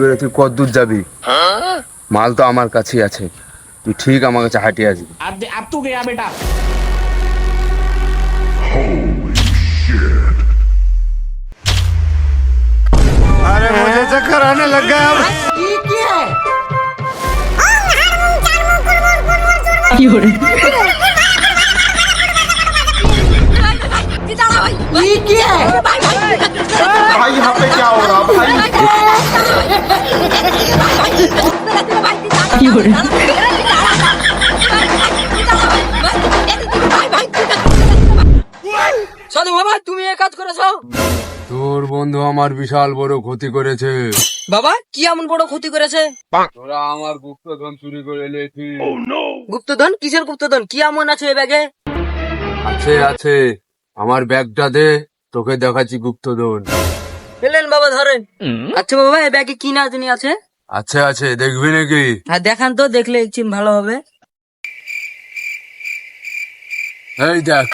করে তুই কদ্দূর যাবি মাল তো আমার কাছেই আছে তুই ঠিক আমার কাছে হাঁটিয়ে আসবি अब अब तू गया बेटा अरे मुझे चक्कर आने लग गया अब भाई यहाँ पे সাধু বাবা তুমি এ কাজ করেছ? তোর বন্ধু আমার বিশাল বড় ক্ষতি করেছে। বাবা কি এমন বড় ক্ষতি করেছে? তোরা আমার গুপ্তধন চুরি করে নিয়েছিস গুপ্তধন? কিসের গুপ্তধন? কি এমন আছে এ ব্যাগে? আছে আছে। আমার ব্যাগটা দে তোকে দেখাচ্ছি গুপ্তধন। পেলেন বাবা ধরেন। আচ্ছা বাবা এ ব্যাগে কি না জানি আছে? আছে আছে দেখবি নাকি? হ্যাঁ দেখান তো দেখলে একটু ভালো হবে। এই দেখ।